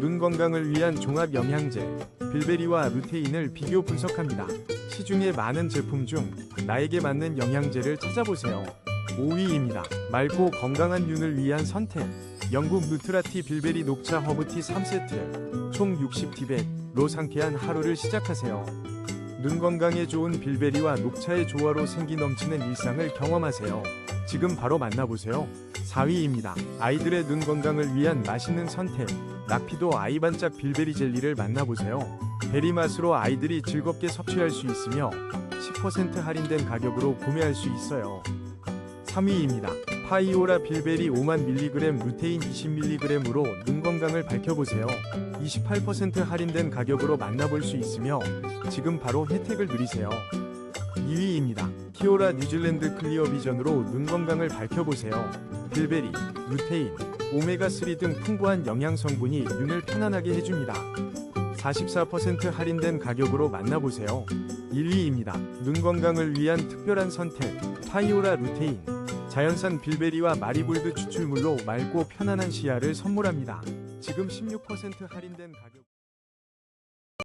눈 건강을 위한 종합 영양제 빌베리와 루테인을 비교 분석합니다. 시중에 많은 제품 중 나에게 맞는 영양제를 찾아보세요. 5위입니다. 맑고 건강한 눈을 위한 선택. 영국 누트라티 빌베리 녹차 허브티 3세트. 총 60티백로 상쾌한 하루를 시작하세요. 눈 건강에 좋은 빌베리와 녹차의 조화로 생기 넘치는 일상을 경험하세요. 지금 바로 만나보세요. 4위입니다. 아이들의 눈 건강을 위한 맛있는 선택. 라피도 아이 반짝 빌베리 젤리를 만나보세요. 베리 맛으로 아이들이 즐겁게 섭취할 수 있으며 10% 할인된 가격으로 구매할 수 있어요. 3위입니다. 파이오라 빌베리 5만 mg 루테인 20mg으로 눈 건강을 밝혀보세요. 28% 할인된 가격으로 만나볼 수 있으며 지금 바로 혜택을 누리세요. 2위입니다. 키오라 뉴질랜드 클리어 비전으로 눈 건강을 밝혀보세요. 빌베리, 루테인, 오메가3 등 풍부한 영양 성분이 눈을 편안하게 해줍니다. 44% 할인된 가격으로 만나보세요. 1위입니다. 눈 건강을 위한 특별한 선택, 파이오라 루테인. 자연산 빌베리와 마리골드 추출물로 맑고 편안한 시야를 선물합니다. 지금 16% 할인된 가격